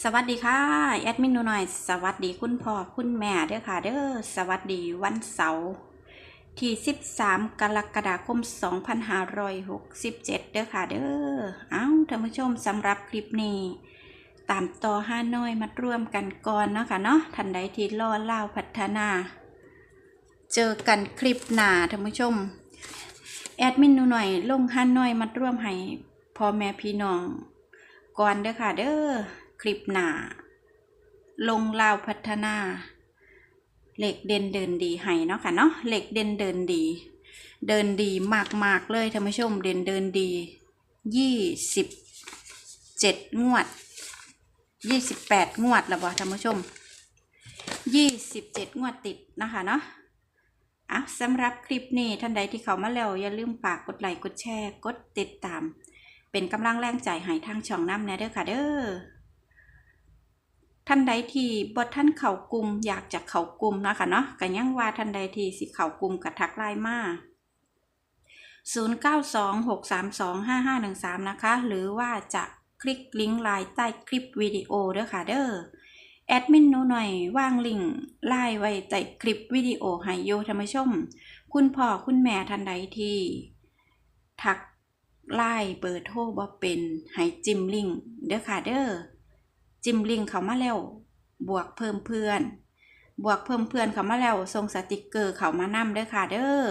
สวัสดีค่ะ แอดมินหนูหน่อย สวัสดีคุณพ่อคุณแม่เด้อค่ะ เด้อสวัสดีวันเสาร์ที่ 13 กรกฎาคม 2567 เด้อค่ะ เด้อเอ้าท่านผู้ชมสำหรับคลิปนี้ ตามต่อห้าน้อยมาร่วมกันก่อนเนาะค่ะเนาะท่านใดที่รอเล่าพัฒนา เจอกันคลิปหน้าท่านผู้ชม แอดมินหนูหน่อย ลงห้าน้อยมาร่วมให้พ่อแม่พี่น้องก่อนเด้อค่ะ เด้อ คลิปหนาลงลาวพัฒนาเหล็กเด่นเดินดีให้เนาะค่ะเนาะเหล็กเด่นเดินดี เดินดีมากๆเลยท่านผู้ชมเด่นเดินดียี่สิบเจ็ดงวดยี่สิบแปดงวดแล้วบ่ท่านผู้ชมยี่สิบเจ็ดงวดติดนะคะเนาะอะสำหรับคลิปนี้ท่านใดที่เขามาแล้ว อย่าลืมฝากกดไลค์กดแชร์ กดติดตาม เป็นกำลังแรงใจให้ทางช่องน้ำแนะเด้อค่ะเด้อ ท่านใดที่บทท่านเข่ากลุ่มอยากจะเข่ากลุ่มนะคะเนาะกันยังว่าท่านใดที่สิเข่ากลุ่มกับทักไลน์มา0926325513 นะคะ หรือว่าจะคลิกลิงก์ไลน์ใต้คลิปวิดีโอเด้อค่ะเด้อแอดมินนูหน่อยว่างลิงก์ไล่ไว้ใต้คลิปวิดีโอให้โยท่านผู้ชม คุณพ่อคุณแม่ท่านใดที่ ทักไล่เบอร์โทรบ่เป็นให้จิ้มลิงก์เด้อค่ะเด้อ จิ้มลิงก์เขามาแล้ว บวกเพิ่มเพื่อน บวกเพิ่มเพื่อนเขามาแล้วส่งสติกเกอร์เขามานำเด้อค่ะเด้อ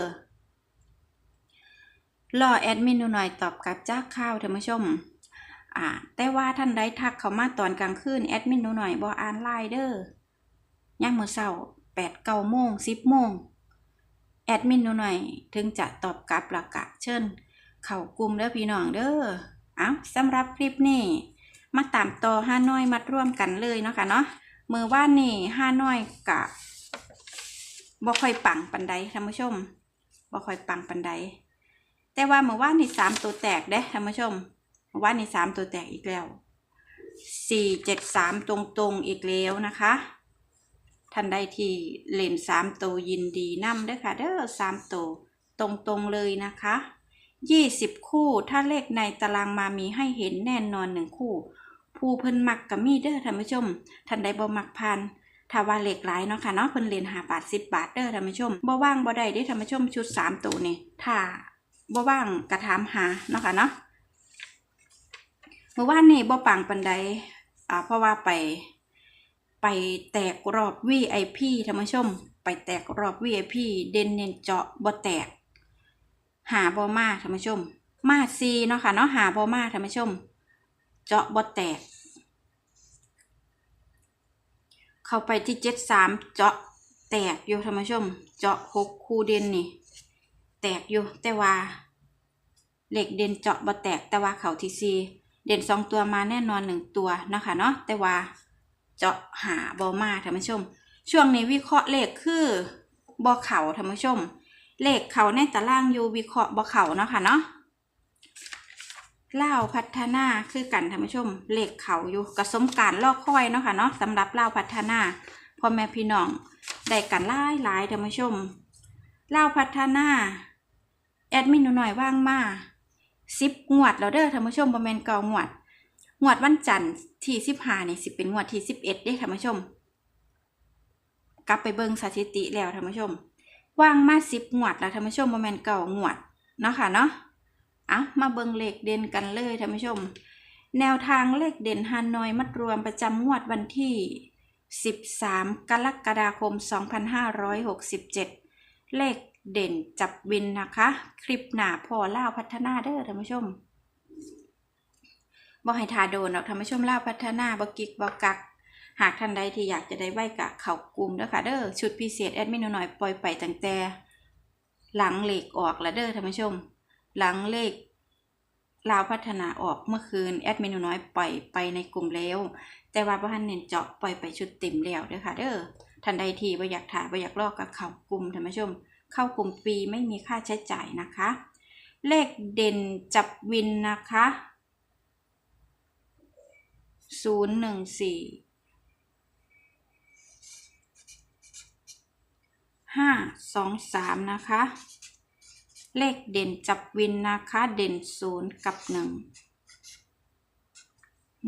รอแอดมินหน่อยตอบกลับจากข้าวท่านผู้ชมอ่าแต่ว่าท่านใดทักเขามาตอนกลางคืนแอดมินหน่อยบ่อ่านไลน์เด้อย่างมือเช้าแปดเก้าโมงสิบโมงแอดมินหน่อยถึงจะตอบกลับและกะเชิญ เข้ากลุ่มเด้อพี่น้องเด้อ เอาสำหรับคลิปนี้ มาตามต่อห้าน้อยมัดร่วมกันเลยเนาะค่ะเนาะมือว่านี่ห้าน้อยกะบ่ค่อยปังปันใดท่านผู้ชมบ่ค่อยปังปันใดแต่ว่าเมื่อว่านนี่สามตัวแตกเด้ท่านผู้ชมเมื่อว่านนี่สามตัวแตกอีกแล้วสี่เจ็ดสามตรงๆอีกแล้วนะคะท่านใดที่เล่นสามตัวยินดีนำเด้อค่ะเด้อสามตัวตรงๆเลยนะคะยี่สิบคู่ถ้าเลขในตารางมามีให้เห็นแน่นอนหนึ่งคู่ ผู้เพิ่นมักกับมีเด้อท่านผู้ชมท่านใดบ่มักพันถ้าว่าเลขหลายเนาะค่ะเนาะเพิ่นเรียนหาบาทสิบบาทเด้อท่านผู้ชมบ่ว่างบ่ได้เด้อท่านผู้ชมชุดสามตัวนี่ถ้าบ่ว่างกระถามหาเนาะค่ะเนาะเมื่อวานนี่บ่ปังปานใดอ่าเพราะว่าไป ไปแตกรอบ VIP ท่านผู้ชม ไปแตกรอบ VIP เด่นเน้นเจาะบ่แตก หาบอมาท่านผู้ชม มาซีเนาะค่ะเนาะหาบอมาท่านผู้ชม เจาะบอแตก เข้าไปที่เจ็ดสามเจาะแตกอยู่ท่านผู้ชม เจาะหกคูเด่นนี่ แตกอยู่แต่ว่าเหล็กเด่นเจาะบอแตกแต่ว่าเขาทีซีเด่นสองตัวมาแน่นอนหนึ่งตัวนะคะเนาะแต่ว่าเจาะหาบอมาท่านผู้ชม ช่วงนี้วิเคราะห์เลขคือบอเข่าท่านผู้ชม เลขเขาในตารางอยู่วิเคราะห์บ่เข่าเนาะค่ะเนาะ เล่าพัฒนาคือกันท่านผู้ชมเหลขเขาอยู่กระสมการลอกค่อยเนาะค่ะเนาะสำหรับเล่าพัฒนาพ่อแม่พี่น้องได้กันหลายหลายท่านผู้ชมเล่าพัฒนาแอดมินหนูหน่อยว่างมาสิบงวดแล้วเด้อท่านผู้ชมประมาณเก่างวด งวดวันจันทร์ที่สิบห้านี่สิเป็นงวดที่สิบเอ็ดเด้ท่านผู้ชม กลับไปเบิ่งสถิติแล้วท่านผู้ชม ว่างมาสิบงวดแล้วท่านผู้ชมโมเมนเก่างวดเนาะค่ะเนาะ อามาเบิ่งเลขเด่นกันเลยท่านผู้ชม แนวทางเลขเด่นฮานอยมัดรวมประจำงวดวันที่ 13 กรกฎาคม 2567 เลขเด่นจับวินนะคะ คลิปหนาพอเล่าพัฒนาเด้อท่านผู้ชมบอกให้ทาโดนหรอกท่านผู้ชมเล่าพัฒนาบกิกบกัก หากท่านใดที่อยากจะได้ไหวกะเข่ากลุ่มเด้อค่ะเด้อชุดพิเศษแอดมินหน่อยปล่อยไปตั้งแต่หลังเหล็กออกแล้วเด้อท่านผู้ชม หลังเลขลาวพัฒนาออกเมื่อคืน แอดเมินน้อยปล่อยไปในกลุ่มแล้ว แต่ว่าพ่านเน้นเจาะปล่อยไปชุดเต็มแล้วเด้อค่ะเด้อท่านใดที่บ่อยากถ่ายบ่อยากลอกกับเข่ากลุ่มท่านผู้ชม เข้ากลุ่มฟรีไม่มีค่าใช้จ่ายนะคะ เลขเด่นจับวินนะคะศูนย์หนึ่งสี่ห้าสองสามนะคะ เลขเด่นจับวินนะคะเด่นศูนย์กับหนึ่ง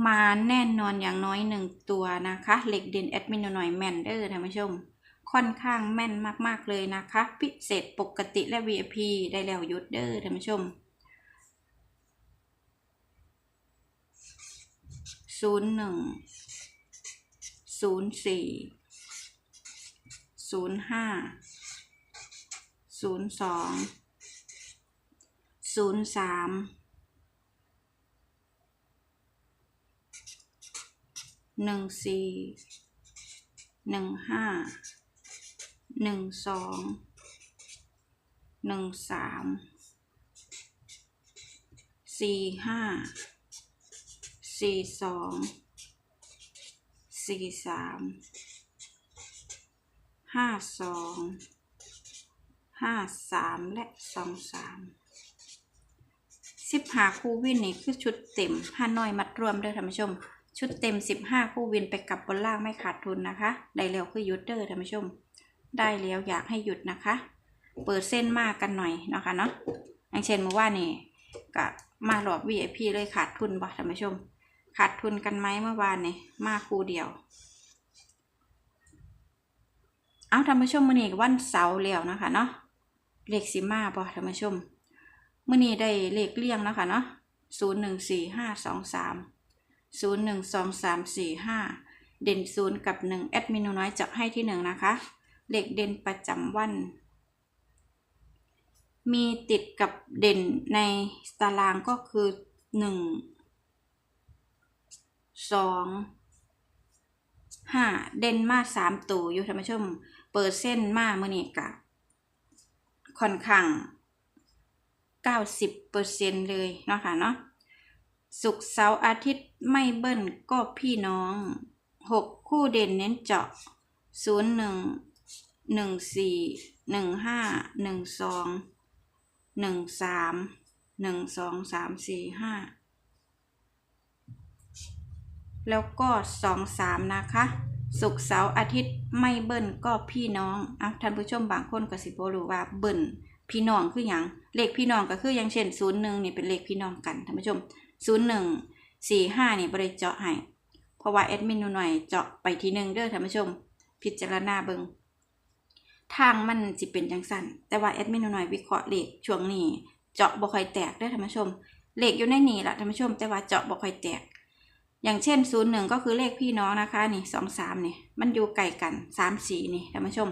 มาแน่นอนอย่างน้อยหนึ่งตัวนะคะเหล็กเด่นแอดมินหน่อยแม่นเด้อท่านผู้ชม ค่อนข้างแม่นมากๆเลยนะคะ พิเศษปกติและ VIP ได้แล้วยุดเด้อท่านผู้ชมศูนย์หนึ่งศูนย์สี่ศูนย์ห้าศูนย์สอง ศูนย์สามหนึ่งสี่หนึ่งห้าหนึ่งสองหนึ่งสามสี่ห้าสี่สองสี่สามห้าสองห้าสามและสองสาม สิบหาคู่วินนี่คือชุดเต็มห้าน้อยมัดรวมเด้อท่านผู้ชม ชุดเต็มสิบห้าคู่วินไปกลับบนล่างไม่ขาดทุนนะคะ ได้แล้วคือหยุดเด้อท่านผู้ชม ได้แล้วอยากให้หยุดนะคะ เปิดเส้นมากกันหน่อยเนาะคะเนาะอย่างเช่นเมื่อวานนี่ก็มาหลอบ VIP เลยขาดทุนบ่ท่านผู้ชม ขาดทุนกันไหมเมื่อวานนี่มาคู่เดียวเอาท่านผู้ชมมื้อนี้วันเสาร์แล้วนะคะเนาะเลขสิมาบ่ท่านผู้ชม มื่อนี้ได้เลขเลี่ยงเนาะค่ะเนาะศูนย์หนึ่งสี่ห้าสองสามศูนย์หนึ่งสองสามสี่ห้าเด่นศูนย์กับหนึ่งแอดมินน้อยจับให้ที่หนึ่งนะคะ เลขเด่นประจำวัน มีติดกับเด่นในตารางก็คือหนึ่งสองห้าเด่นมาสามตัวอยู่ท่านผู้ชม เปิดเส้นมาเมื่อนี้กะค่อนข้าง 90%เลยเนาะค่ะเนาะศุกร์เสาร์อาทิตย์ไม่เบิ้ลก็พี่น้อง 6 คู่เด่นเน้นเจาะ 0 1 1 4 1 5 1 2 1 3 1 2 3 4 5 แล้วก็ 2 3 นะคะศุกร์เสาร์อาทิตย์ไม่เบิ้ลก็พี่น้องอะท่านผู้ชมบางคนก็สิบ่รู้ว่าเบิ้ล พี่น้องคืออย่างเลขพี่น้องก็คืออย่างเช่นศูนย์หนึ่งนี่เป็นเลขพี่น้องกันท่านผู้ชมศูนย์หนึ่งสี่ห้านี่บริเจาะให้เพราะว่าแอดมินหน่อยเจาะไปทีหนึ่งเด้อท่านผู้ชม พิจารณาเบิงทางมันสิเป็นจังสั้นแต่ว่าแอดมินหน่อยวิเคราะห์เลขช่วงนี้เจาะบ่ค่อยแตกเด้อท่านผู้ชมเลขอยู่ในนี่ละท่านผู้ชม แต่ว่าเจาะบ่ค่อยแตก อย่างเช่นศูนย์หนึ่งก็คือเลขพี่น้องนะคะนี่สองสามนี่มันอยู่ไกลกันสามสี่นี่ท่านผู้ชม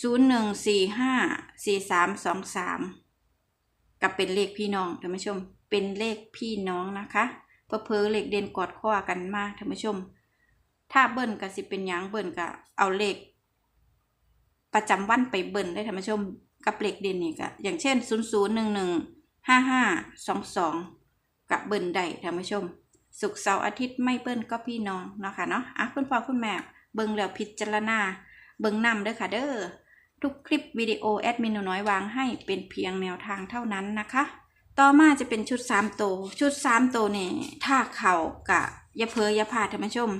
ศูนย์หนึ่งสี่ห้าสี่สามสองสามกับเป็นเลขพี่น้องท่านผู้ชม เป็นเลขพี่น้องนะคะเพอเพอเลขเด่นกอดข้อกันมากท่านผู้ชม ถ้าเบิ้ลก็สิเป็นยังเบิ้ลก็เอาเลข ประจำวันไปเบิ้ลได้ท่านผู้ชม กับเลขเด่นนี่ก็อย่างเช่นศูนย์ศูนย์หนึ่งหนึ่งห้าห้าสองสองกับเบิ้ลได้ท่านผู้ชมศุกร์เสาร์อาทิตย์ไม่เบิ้ลก็พี่น้องเนาะค่ะเนาะอะคุณพ่อคุณแม่เบิ้งแล้วพิจารณาเบิ่งนำเด้อค่ะเด้อ ทุกคลิปวิดีโอแอดมินหนูน้อยวางให้เป็นเพียงแนวทางเท่านั้นนะคะ ต่อมาจะเป็นชุด3โตวชุด3โตวนี่ถ้าเข่ากะย่าเพอย่าพาดท่านผู้ชม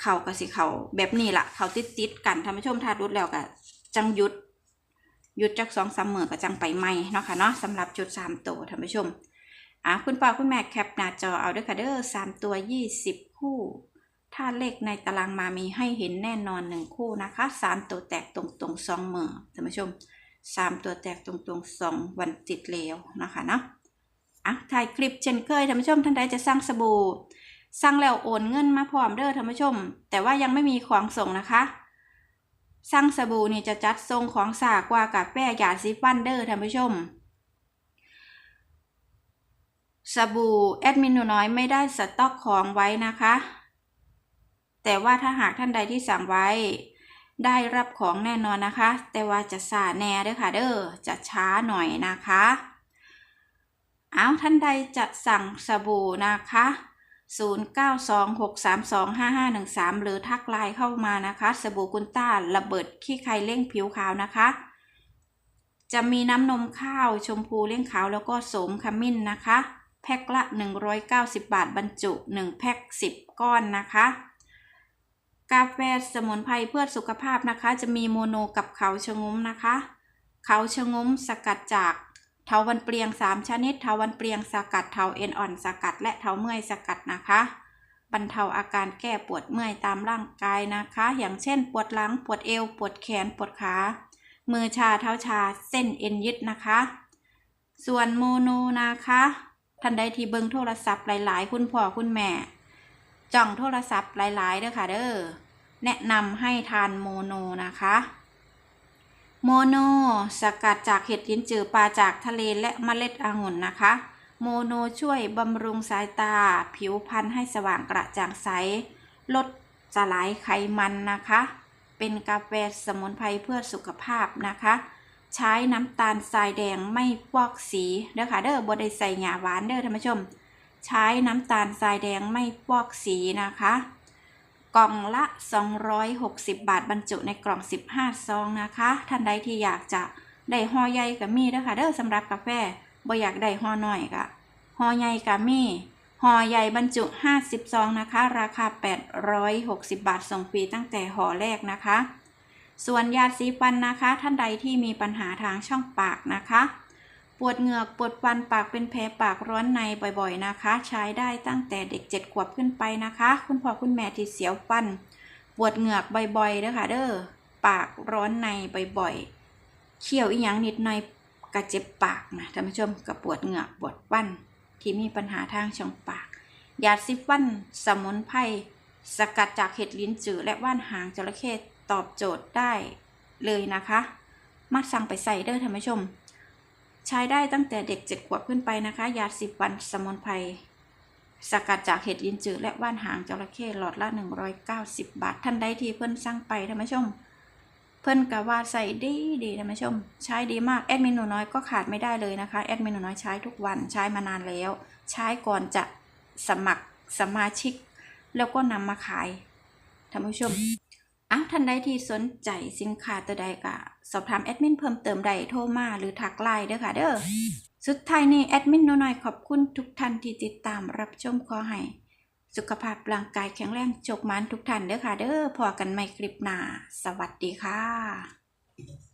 เข่ากับสิเข่าแบบนี้ละเข่าติดติดกันท่านผู้ชมถ้ารุดแล้วก็จังยุดยุดจักสองสามมือก็จังไปใหม่เนาะค่ะเนาะสำหรับชุด3โตวท่านผู้ชมอะคุณพ่อคุณแม่แคปหน้าจอเอาด้อค่ะเด้อสามตัว20คู่ ถ้าเลขในตารางมามีให้เห็นแน่นอนหนึ่งคู่นะคะสามตัวแตกตรงตรงๆสองมือท่านผู้ชมสามตัวแตกตรงตรงๆสองวันติดแล้วนะคะเนาะอะถ่ายคลิปเช่นเคยท่านผู้ชมท่านใดจะสร้างสบู่สั่งแล้วโอนเงินมาพร้อมเด้อท่านผู้ชม แต่ว่ายังไม่มีของส่งนะคะสั่งสบู่นี่จะจัดส่งของสากว่ากาแฟยาซีฟันเด้อท่านผู้ชมสบู่แอดมินหนูน้อยไม่ได้สต็อกของไว้นะคะ แต่ว่าถ้าหากท่านใดที่สั่งไว้ ได้รับของแน่นอนนะคะ แต่ว่าจะสาแน่เด้อค่ะเด้อจะช้าหน่อยนะคะ เอาท่านใดจะสั่งสบู่นะคะ0926325513 หรือทักไลน์เข้ามานะคะ สบู่กุนต้าระเบิดขี้ไข่เร่งผิวขาวนะคะ จะมีน้ำนมข้าวชมพูเร่งขาวแล้วก็โสมขมิ้นนะคะ แพ็คละ 190 บาทบรรจุ 1 แพ็ค10 ก้อนนะคะ กาแฟสมุนไพรเพื่อสุขภาพนะคะ จะมีโมโนกับเขาชะงุ้มนะคะ เขาชะงุ้มสกัดจากเถาวันเปลียง 3 ชนิดเถาวันเปลียงสกัดเถาเอ็นอ่อนสกัด และเถาเมื่อยสกัดนะคะบรรเทาอาการแก้ปวดเมื่อยตามร่างกายนะคะ อย่างเช่น ปวดหลังปวดเอว ปวดแขนปวดขา มือชาเท้าชาเส้นเอ็นยึดนะคะ ส่วนโมโนนะคะท่านใดที่เบิ่งโทรศัพท์หลาย ๆ คุณพ่อคุณแม่ จ้องโทรศัพท์หลายๆเด้อค่ะเด้อแนะนำให้ทานโมโนนะคะโมโนสกัดจากเห็ดลิ้นจือปลาจากทะเลและเมล็ดองุ่นนะคะ โมโนช่วยบำรุงสายตา ผิวพรรณให้สว่างกระจ่างใส ลดสลายไขมันนะคะ เป็นกาแฟสมุนไพรเพื่อสุขภาพนะคะ ใช้น้ำตาลทรายแดงไม่ฟอกสีเด้อค่ะเด้อบไดใส่หยาหวานเด้อท่านผู้ชม ใช้น้ำตาลทรายแดงไม่ฟอกสีนะคะ กล่องละ 260 บาทบรรจุในกล่อง 15 ซองนะคะ ท่านใดที่อยากจะได้ห่อใหญ่กับมีด้อค่ะเด้อสำหรับกาแฟบ่อยากได้ห่อหน้อยก็ห่อใหญ่กับมีห่อใหญ่บรรจุ 50 ซองนะคะ ราคา 860 บาทส่งฟรีตั้งแต่ห่อแรกนะคะ ส่วนยาสีฟันนะคะ ท่านใดที่มีปัญหาทางช่องปากนะคะ ปวดเหงือกปวดฟันปากเป็นแผลปากร้อนในบ่อยๆนะคะ ใช้ได้ตั้งแต่เด็กเจ็ดขวบขึ้นไปนะคะ คุณพ่อคุณแม่ที่เสียวฟัน ปวดเหงือกบ่อยๆเด้อค่ะเด้อปากร้อนในบ่อยๆเคี้ยวอีหยังนิดหน่อยกระเจ็บปากนะท่านผู้ชมกับปวดเหงือกปวดฟัน ที่มีปัญหาทางช่องปากยาซิฟัน สมุนไพรสกัดจากเห็ดลิ้นจือและว่านหางจระเข้ตอบโจทย์ได้เลยนะคะ มาสั่งไปใส่เด้อท่านผู้ชม ใช้ได้ตั้งแต่เด็กเจ็ดขวบขึ้นไปนะคะ ยาสิบวันสมุนไพรสกัดจากเห็ดลินจือและว่านหางจระเข้หลอดละ 190 บาท ท่านใดที่เพิ่นสั่งไปท่านผู้ชม เพิ่นกะว่าใส่ดีดีท่านผู้ชม ใช้ดีมากแอดมินหนูน้อยก็ขาดไม่ได้เลยนะคะแอดมินหนูน้อยใช้ทุกวันใช้มานานแล้ว ใช้ก่อนจะสมัครสมาชิก แล้วก็นำมาขายท่านผู้ชม อ้าวท่านใดที่สนใจสินค้าตัวใดก็สอบถามแอดมินเพิ่มเติมได้โทรมาหรือทักไลน์เด้อค่ะเด้อสุดท้ายนี้แอดมินน้อยขอบคุณทุกท่านที่ติดตามรับชมขอให้สุขภาพร่างกายแข็งแรงจกมันทุกท่านเด้อค่ะเด้อพอกันใหม่คลิปหน้า สวัสดีค่ะ